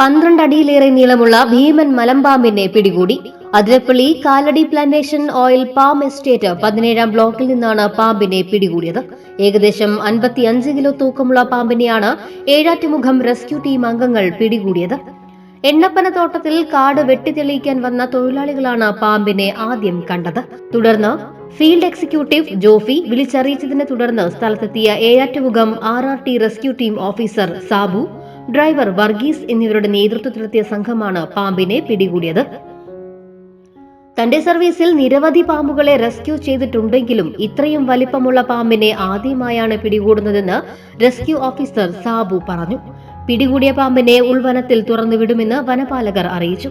പന്ത്രണ്ട് അടിയിലേറെ നീളമുള്ള ഭീമൻ മലമ്പാമ്പിനെ പിടികൂടി. Athirappilly Kalady plantation oil palm estate പതിനേഴാം ബ്ലോക്കിൽ നിന്നാണ് പാമ്പിനെ പിടികൂടിയത്. ഏകദേശം അൻപത്തി അഞ്ച് കിലോ തൂക്കമുള്ള പാമ്പിനെയാണ് ഏഴാറ്റുമുഖം റെസ്ക്യൂ ടീം അംഗങ്ങൾ പിടികൂടിയത്. എണ്ണപ്പന തോട്ടത്തിൽ കാട് വെട്ടിത്തെളിയിക്കാൻ വന്ന തൊഴിലാളികളാണ് പാമ്പിനെ ആദ്യം കണ്ടത്. തുടർന്ന് ഫീൽഡ് എക്സിക്യൂട്ടീവ് ജോഫി വിളിച്ചറിയിച്ചതിനെ തുടർന്ന് സ്ഥലത്തെത്തിയ Ezhattumukham R R T rescue team officer Sabu driver Varghese എന്നിവരുടെ നേതൃത്വത്തിലെത്തിയ സംഘമാണ് പാമ്പിനെ പിടികൂടിയത്. തന്റെ സർവീസിൽ നിരവധി പാമ്പുകളെ റെസ്ക്യൂ ചെയ്തിട്ടുണ്ടെങ്കിലും ഇത്രയും വലിപ്പമുള്ള പാമ്പിനെ ആദ്യമായാണ് പിടികൂടുന്നതെന്ന് റെസ്ക്യൂ ഓഫീസർ സാബു പറഞ്ഞു. പിടികൂടിയ പാമ്പിനെ ഉൾവനത്തിൽ തുറന്നുവിടുമെന്ന് വനപാലകർ അറിയിച്ചു.